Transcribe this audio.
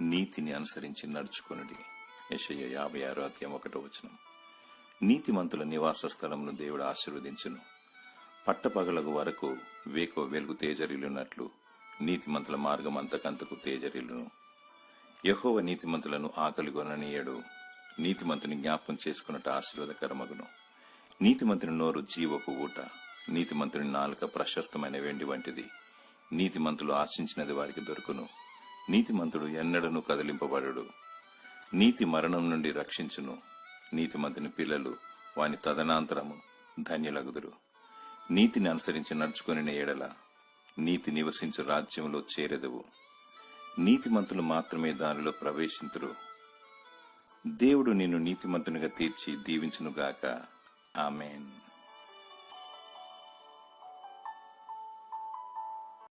నీతిని అనుసరించి నడుచుకొనుడి. యశయ్య యాభై ఆరో అధ్యాయం ఒకటో వచనం. నీతిమంతుల నివాస స్థలమును దేవుడు ఆశీర్వదించును. పట్టపగలకు వరకు వేకో వెలుగు తేజరిల్లునట్లు నీతిమంతుల మార్గం అంతకంతకు తేజరిల్లును. యహోవ నీతిమంతులను ఆకలి కొననీయడు నీతిమంతుని జ్ఞాపం చేసుకున్నట్టు ఆశీర్వాదకరమగును. నీతిమంతుని నోరు జీవపు ఊట నీతిమంతుని నాలుక ప్రశస్తమైన వెండి వంటిది. నీతిమంతులు ఆశించినది వారికి దొరుకును. నీతిమంతుడు ఎన్నడను కదిలింపబడడు. నీతి మరణం నుండి రక్షించును. నీతిమంతుని పిల్లలు వాని తదనాంతరము ధన్యులగుదురు. నీతిని అనుసరించి నడుచుకుని ఎడల నీతి నివసించు రాజ్యంలో చేరెదవు. నీతిమంతులు మాత్రమే దానిలో ప్రవేశింతురు. దేవుడు నిన్ను నీతిమంతునిగా తీర్చి దీవించునుగాక. ఆమెన్.